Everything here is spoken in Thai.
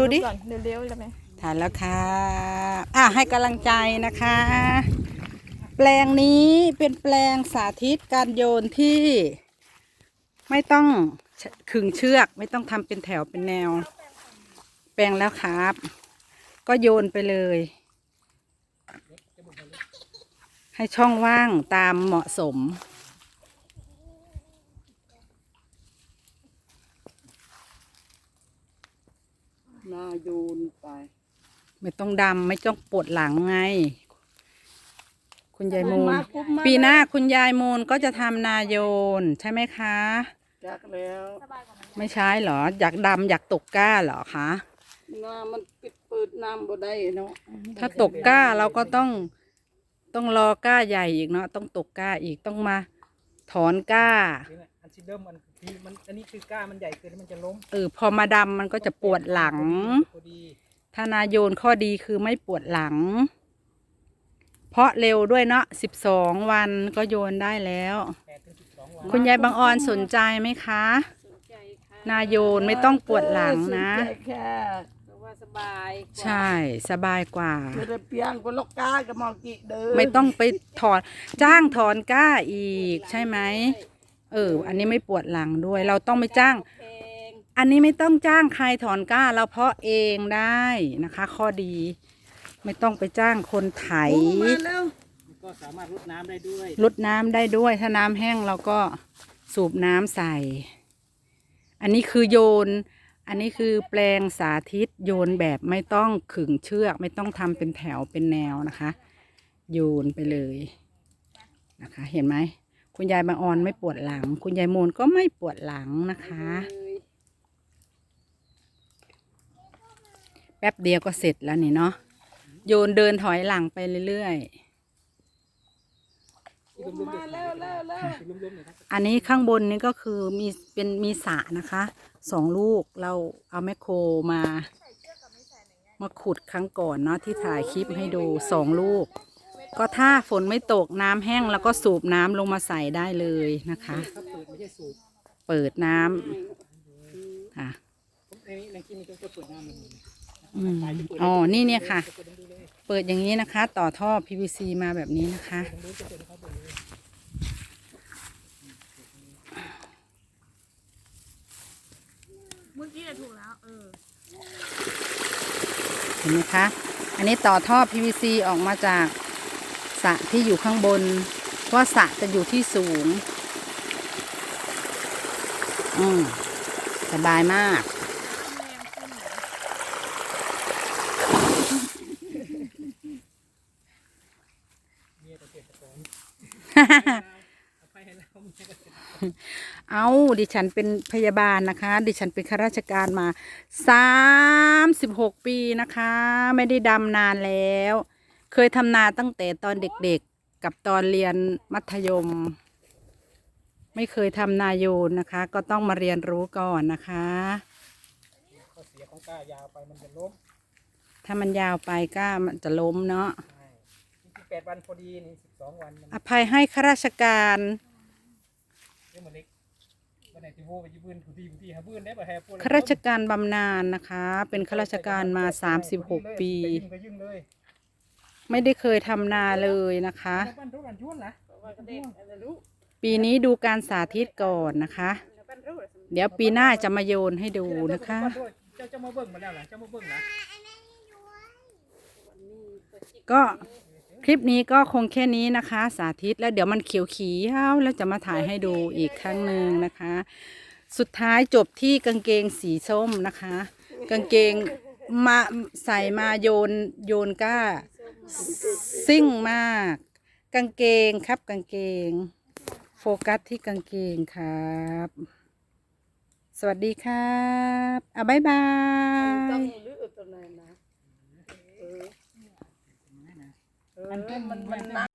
ดูดิก่อนเร็วๆได้ไหมถ่ายแล้วค่ะอะให้กำลังใจนะคะ แปลงนี้เป็นแปลงสาธิตการโยนที่ไม่ต้องขึงเชือกไม่ต้องทำเป็นแถวเป็นแนว แปลงแล้วครับ ก็โยนไปเลย ให้ช่องว่างตามเหมาะสม นาโยนไป ไม่ต้องดำไม่ต้องปวดหลังไง คุณยายมูล มาปุ๊บมาปีหน้าคุณยายมูลก็จะทำนาโยนใช่ไหมคะ จักแล้วไม่ใช่เหรอ อยากดำอยากตกก้าเหรอคะนามันปิดเปิดน้ำบ่ได้เนาะถ้าตกก้าเราก็ต้องต้องรอก้าใหญ่อีกเนาะต้องตกก้าอีกต้องมา ถอนก้า นี่แหละอันที่เดิมมัน ที่มันอันนี้คือก้ามันใหญ่เกินแล้วมันจะล้มเออพอมาดำมันก็จะปวดหลัง พอดีถ้านาโยนข้อดีคือไม่ปวดหลัง เพราะเร็วด้วยเนาะสิบสองวันก็โยนได้แล้ว แปดถึงสิบสองวันคุณยายบางออนสนใจไหมคะ สนใจค่ะนาโยนไม่ต้องปวดหลังนะสใจค่ะเพราะว่าสบายกว่าใช่สบายกว่า จะได้เปียงก็ลกกากับมองกิเด้อไม่ต้องไปถอนจ้างถอนก้าอีกใช่ไหมเออ อันนี้ไม่ปวดหลังด้วย เราต้องไม่จ้างแพงอันนี้ไม่ต้องจ้างใครถอนก้า เราเพาะเองได้นะคะ ข้อดี ไม่ต้องไปจ้างคนไถมาแล้วมันก็สามารถรดน้ำได้ด้วยลดน้ำได้ด้วย ถ้าน้ำแห้งเราก็สูบน้ำใส่ อันนี้คือโยน อันนี้คือแปลงสาธิตโยนแบบไม่ต้องขึงเชือก ไม่ต้องทำเป็นแถวเป็นแนวนะคะ โยนไปเลยนะคะ เห็นไหม คุณยายบางออนไม่ปวดหลัง คุณยายโมนก็ไม่ปวดหลังนะคะ แป๊บเดียวก็เสร็จแล้วนี่เนาะโยนเดินถอยหลังไปเรื่อยที่ล้มๆมาแล้วแล้วแล้วที่ล้มๆเนี่ยครับๆอันนี้ข้างบนนี่ก็คือมีเป็นมีสระนะคะสองลูกเราเอาแมคโครมา มาขุดครั้งก่อนเนาะที่ถ่ายคลิปให้ดูสองลูก ก็ถ้าฝนไม่ตกน้ำแห้งแล้วก็สูบน้ำลงมาใส่ได้เลยนะคะ ถ้าเปิดไม่ใช่สูบเปิดน้ำค่ะผมในนี้ในคลิปนี้ต้องเปิดน้ำมันอืมอ๋อ นี่เนี่ยค่ะเปิดอย่างนี้นะคะ ต่อท่อ PVC มาแบบนี้นะคะเมื่อกี้น่ะถูกแล้ว เออ เห็นไหมคะ อันนี้ต่อท่อ PVC ออกมาจากส ระที่อยู่ข้างบน เพราะว่าสระจะอยู่ที่สูง อืมสบายมากเอาดิฉันเป็นพยาบาลนะคะ ดิฉันเป็นข้าราชการมาสามสิบหกปีนะคะ ไม่ได้ดำนานแล้ว เคยทำนาตั้งแต่ตอนเด็กๆกับตอนเรียนมัธยม ไม่เคยทำนาโยนนะคะ ก็ต้องมาเรียนรู้ก่อนนะคะ ข้อเสียของก้ายาวไปมันจะล้มถ้ามันยาวไปก็มันจะล้มเนาะใช่ที่แปดวันพอดีนี่สิบสองวันมันอภัยให้ข้าราชการ เรื่องมันเล็กวันไหนที่โว้ไปยืมปืนถูทีถูทีหาปืนได้ป่ะแฮปูนข้าราชการบำนาญนะคะ เป็นข้าราชการมาสามสิบหกปี ไปยิงไปยิงเลย ไม่ได้เคยทำนาเลยนะคะบ้านทุกบ้านชวนนะเพราะว่าเด็กอะไรรู้ปีนี้ดูการสาธิตก่อนนะคะแล้วมันรู้เดี๋ยวปีหน้าจะมาโยนให้ดูนะคะเจ้าจะมาเบิ่งมาแล้วเหรอเจ้ามาเบิ่งนะก็คลิปนี้ก็คงแค่นี้นะคะ สาธิตแล้วเดี๋ยวมันเขียวขีเ้าแล้วจะมาถ่ายให้ดูอีกครั้งหนึ่งนะคะ สุดท้ายจบที่กางเกงสีส้มนะคะ กางเกงมาใส่มาโยนโยนก้า ซิ่งมาก กางเกงครับกางเกง โฟกัสที่กางเกงครับ สวัสดีครับอะบ๊ายบายลื้อตัวไหนมันมัน